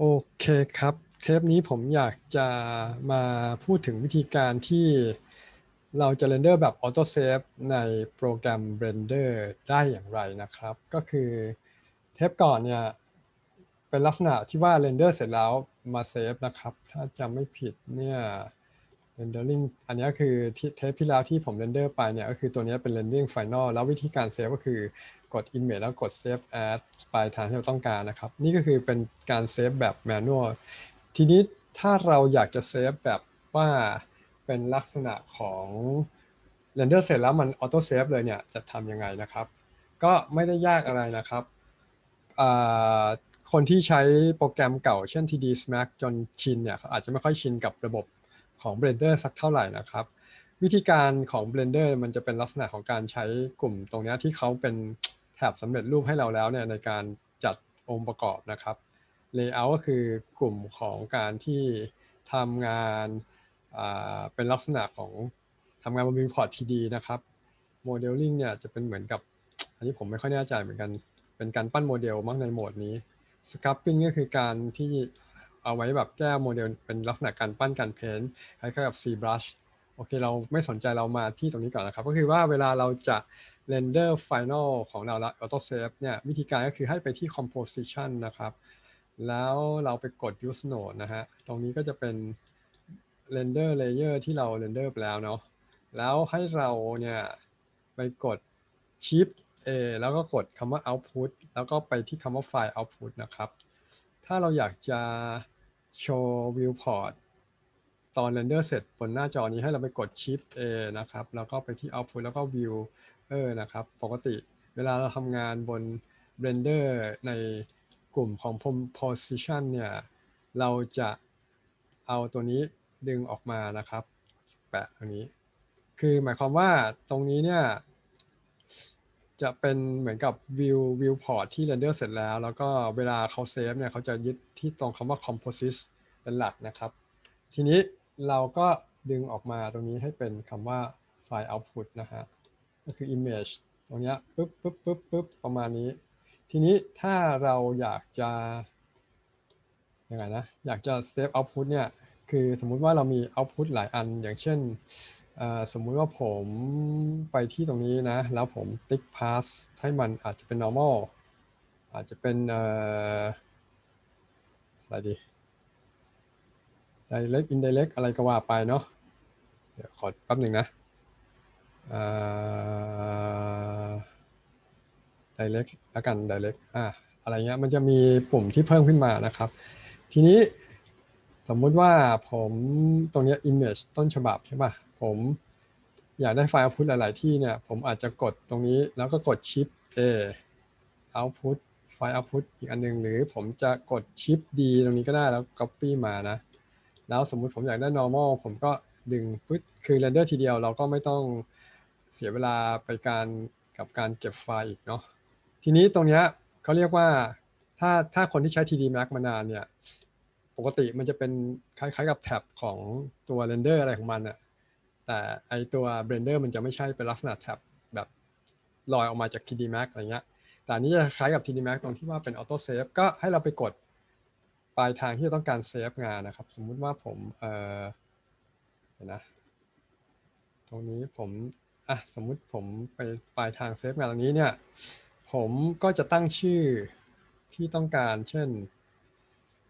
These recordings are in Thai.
โอเคครับ เทปนี้ผมอยากจะมาพูดถึงวิธีการที่เราจะเรนเดอร์แบบออโต้เซฟในโปรแกรม Blender ได้อย่างไรนะครับ ก็คือเทปก่อนเนี่ย เป็นลักษณะที่ว่าเรนเดอร์เสร็จแล้วมาเซฟนะครับ ถ้าจำไม่ผิดเนี่ย rendering อันนี้คือที่เทปที่แล้วที่ผมเรนเดอร์ไปเนี่ยก็คือตัวนี้เป็น rendering final แล้ววิธีการเซฟก็คือกด image แล้วกด save as ปลายทางที่เราต้องการนะครับ นี่ก็คือเป็นการเซฟแบบ manual ทีนี้ถ้าเราอยากจะเซฟแบบว่าเป็นลักษณะของเรนเดอร์เสร็จแล้วมันออโต้เซฟเลยเนี่ยจะทำยังไงนะครับ ก็ไม่ได้ยากอะไรนะครับคนที่ใช้โปรแกรมเก่าเช่น TD Smack จนชินเนี่ยเขาอาจจะไม่ค่อยชินกับระบบ ของ Blender สักเท่าไหร่นะครับ วิธีการของ Blender มันจะเป็นลักษณะของการใช้กลุ่มตรงนี้ที่เขาเป็นแถบสำเร็จรูปให้เราแล้วเนี่ยในการจัดองค์ประกอบนะครับ Layout ก็คือกลุ่มของการที่ทำงานอ่าเป็นลักษณะของทำงานบน Viewport TD นะครับ Modeling เนี่ยจะเป็นเหมือนกับ อันนี้ผมไม่ค่อยแน่ใจเหมือนกัน เป็นการปั้นโมเดลมั้งในโหมดนี้ Sculpting ก็คือการที่ เอาไว้แบบแก้โมเดลเป็นลักษณะการปั้นการเพ้นท์คล้ายๆกับ ZBrush โอเค เราไม่สนใจเรามาที่ตรงนี้ก่อนนะครับ ก็คือว่าเวลาเราจะ render final ของเราละ auto save เนี่ยวิธีการก็คือให้ไปที่ composition นะครับ แล้วเราไปกด use node นะฮะ ตรงนี้ก็จะเป็น render layer ที่เรา render ไปแล้วเนาะแล้วให้เราเนี่ยไปกด shift A แล้วก็กดคำว่า output แล้วก็ไปที่คำว่า file output นะครับ ถ้าเราอยากจะ โชว์ viewport ตอน render เสร็จบนหน้าจอนี้ให้เราไปกด shift A นะครับ แล้วก็ไปที่ output แล้วก็ view เออนะครับ ปกติเวลาเราทำงานบน Blender ในกลุ่มของ position เนี่ย เราจะเอาตัวนี้ดึงออกมานะครับ แปะตรงนี้ คือหมายความว่าตรงนี้เนี่ย จะเป็นเหมือนกับ view viewport ที่ render เสร็จแล้ว แล้วก็เวลาเขาเซฟเนี่ยเขาจะยึดที่ตรงคำว่า composite เป็นหลักนะครับ ทีนี้เราก็ดึงออกมาตรงนี้ให้เป็นคำว่า file output นะฮะก็คือ image ตรงเนี้ยปึ๊บปึ๊บปึ๊บปึ๊บประมาณนี้ ทีนี้ถ้าเราอยากจะยังไงนะ อยากจะ save output เนี่ย คือสมมุติว่าเรามี output หลายอัน อย่างเช่นสมมุติว่าผมไปที่ตรงนี้นะ แล้วผมติ๊ก pass ให้มันอาจจะเป็น normal อาจจะเป็นอะไรดี direct indirect อะไรก็ว่าไปเนาะเดี๋ยวขอแป๊บหนึ่งนะ direct แล้วกัน direct อะอะไรเงี้ยมันจะมีปุ่มที่เพิ่มขึ้นมานะครับ ทีนี้สมมุติว่าผมตรงนี้ image ต้นฉบับใช่ป่ะผม อยากได้ไฟล์ output หลาย ๆ ที่เนี่ย ผมอาจจะกดตรงนี้แล้วก็กด shift A output ไฟล์ output อีกอันหนึง หรือผมจะกด shift D ตรงนี้ก็ได้แล้ว copy มานะ แล้วสมมุติผมอยากได้ normal ผมก็ดึงปึ๊ดคือ render ทีเดียวเราก็ไม่ต้องเสียเวลาไปการกับการเก็บไฟล์อีกเนาะ ทีนี้ตรงเนี้ยเขาเรียกว่าถ้าถ้าคนที่ใช้ TD Max มานานเนี่ย ปกติมันจะเป็นคล้ายๆกับแท็บของตัว render อะไรของมันอะ แต่ไอตัว Blender มันจะไม่ใช่เป็นลักษณะแท็บแบบลอยออกมาจาก TD Max อะไรเงี้ย แต่อันนี้จะคล้ายกับ TD Max ตรงที่ว่าเป็น Auto Save ก็ให้เราไปกดปลายทางที่เราต้องการเซฟงานนะครับ สมมุติว่าผมเออนะ ตรงนี้ผมอะสมมุติผมไปปลายทางเซฟงานตรงนี้เนี่ย ผมก็จะตั้งชื่อที่ต้องการ เช่น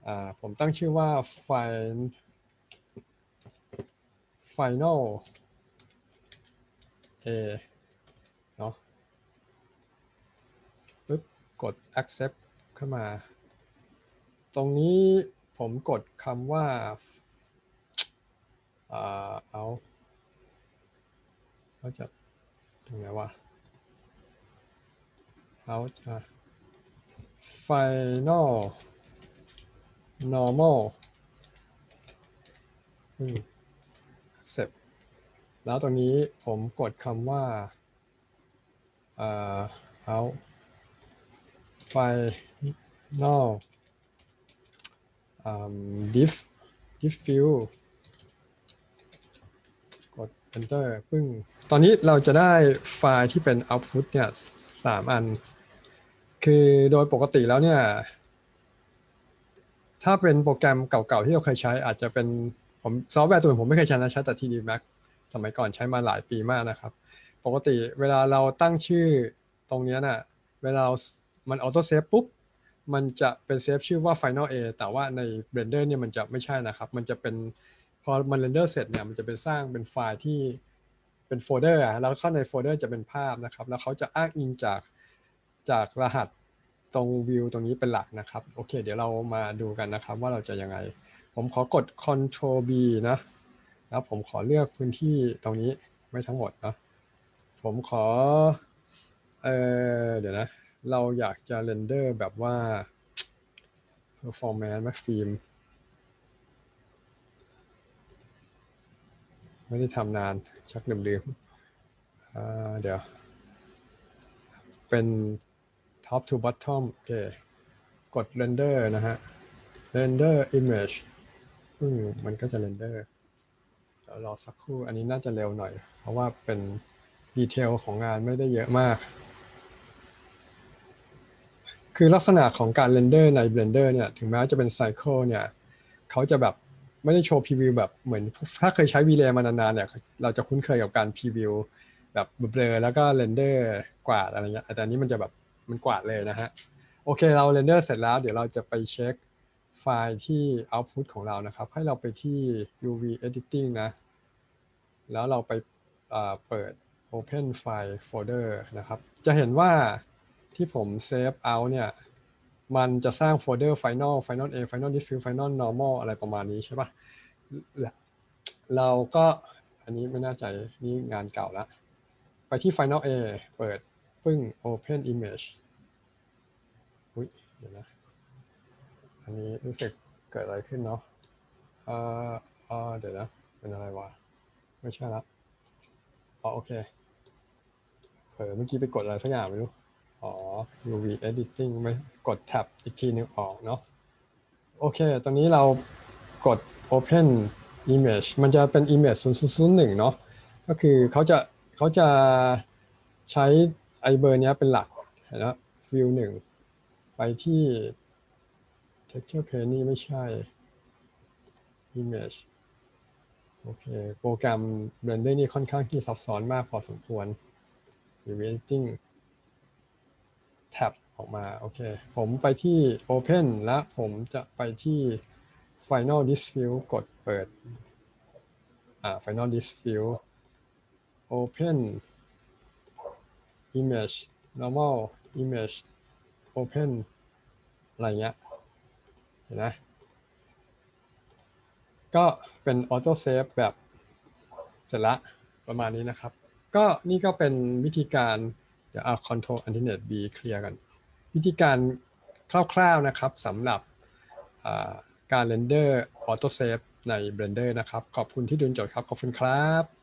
อ่า ผมตั้งชื่อว่า file final a เนาะปึ๊บกด accept ขึ้นมา ตรงนี้ผมกดคำว่าอ่าเอาเขาจะตรงไหนวะเอาอะ final normal อืม แล้วตรงนี้ผมกดคำว่าเอ่อเอา final อ่า diff diff fill กด enter ปึ้ง ตอนนี้เราจะได้ไฟล์ที่เป็น output เนี่ยสามอัน คือโดยปกติแล้วเนี่ย ถ้าเป็นโปรแกรมเก่าๆ ที่เราเคยใช้อาจจะเป็นผมซอฟต์แวร์ตัวนผมไม่เคยใช้นะใช้แต่ TD Max สมัยก่อนใช้มาหลายปีมากนะครับ ปกติเวลาเราตั้งชื่อตรงนี้ยน่ะเวลาเรามันออโต้เซฟปุ๊บมันจะเป็นเซฟชื่อว่า Final A แต่ว่าใน Blender เนี่ยมันจะไม่ใช่นะครับ มันจะเป็นพอมันเรนเดอร์เสร็จเนี่ยมันจะเป็นสร้างเป็นไฟล์ที่เป็นโฟลเดอร์อะแล้วเข้าในโฟลเดอร์จะเป็นภาพนะครับ แล้วเขาจะอ้างอิงจากจากรหัสตรงวิวตรงนี้เป็นหลักนะครับ โอเค เดี๋ยวเรามาดูกันนะครับว่าเราจะยังไง ผมขอกด Ctrl B นะ แล้วผมขอเลือกพื้นที่ตรงนี้ไม่ทั้งหมดเนาะผมขอเออเดี๋ยวนะ เราอยากจะเรนเดอร์แบบว่า performance ไหมฟิล์มไม่ได้ทำนาน ชักลืมๆเดี๋ยว เป็น top to bottom โอเค กด render นะฮะ render image ซึ่งมันก็จะ render ดี๋ยวรอสักครู่อันนี้น่าจะเร็วหน่อย เพราะว่าเป็นดีเทลของงานไม่ได้เยอะมาก คือลักษณะของการเรนเดอร์ใน Blender เนี่ยถึงแม้จะเป็นไซเคิลเนี่ยเขาจะแบบไม่ได้โชว์พรีวิวแบบเหมือนถ้าเคยใช้ V-Ray มานานๆเนี่ยเราจะคุ้นเคยกับการพรีวิวแบบเบลอแล้วก็เรนเดอร์กวาดอะไรเงี้ยแต่อันนี้มันจะแบบมันกวาดเลยนะฮะ โอเคเราเรนเดอร์เสร็จแล้วเดี๋ยวเราจะไปเช็ค ไฟล์ที่ output ของเรานะครับ ให้เราไปที่ UV editing นะ แล้วเราไปเปิด open file folder นะครับ จะเห็นว่าที่ผม save out เนี่ย มันจะสร้างโฟลเดอร์ final final a final diffuse final normal อะไรประมาณนี้ใช่ปะและเราก็อันนี้ไม่น่าใจนี่งานเก่าล้วไปที่ final a เปิดปึ้ง open image อุ้ยเดี๋ยวนะ อันนี้รู้สึกเกิดอะไรขึ้นเนาะเอ่อเออเดี๋ยวนะ เป็นอะไรวะ ไม่ใช่ละอ๋อโอเคเผลอเมื่อกี้ไปกดอะไรสักอย่างไม่รู้ อ๋อ UV editing ไม่กดแท็บอีกทีนึงออกเนาะ โอเค ตอนนี้เรากด open image มันจะเป็น image 0001เนาะ ก็คือเขาจะเขาจะใช้ไอเบอร์เนี้ยเป็นหลักเห็นไหม view หนึ่งไปที่ texture pane นี่ไม่ใช่ image โอเค โปรแกรม Blender นี่ค่อนข้างที่ซับซ้อนมากพอสมควร UV editing แท็บออกมา โอเค ผมไปที่ Open และผมจะไปที่ Final Diffuse กดเปิด อ่า Final Diffuse Open Image Normal Image Open อะไรเงี้ย นไหมก็เป็น Auto Save แบบเสร็จละประมาณนี้นะครับ ก็นี่ก็เป็นวิธีการ เดี๋ยวเอา Control Alternate B เคลียร์กัน วิธีการคร่าวๆนะครับสำหรับอ่าการ render auto save ใน Blender นะครับ ขอบคุณที่ดูจนจบครับ ขอบคุณครับ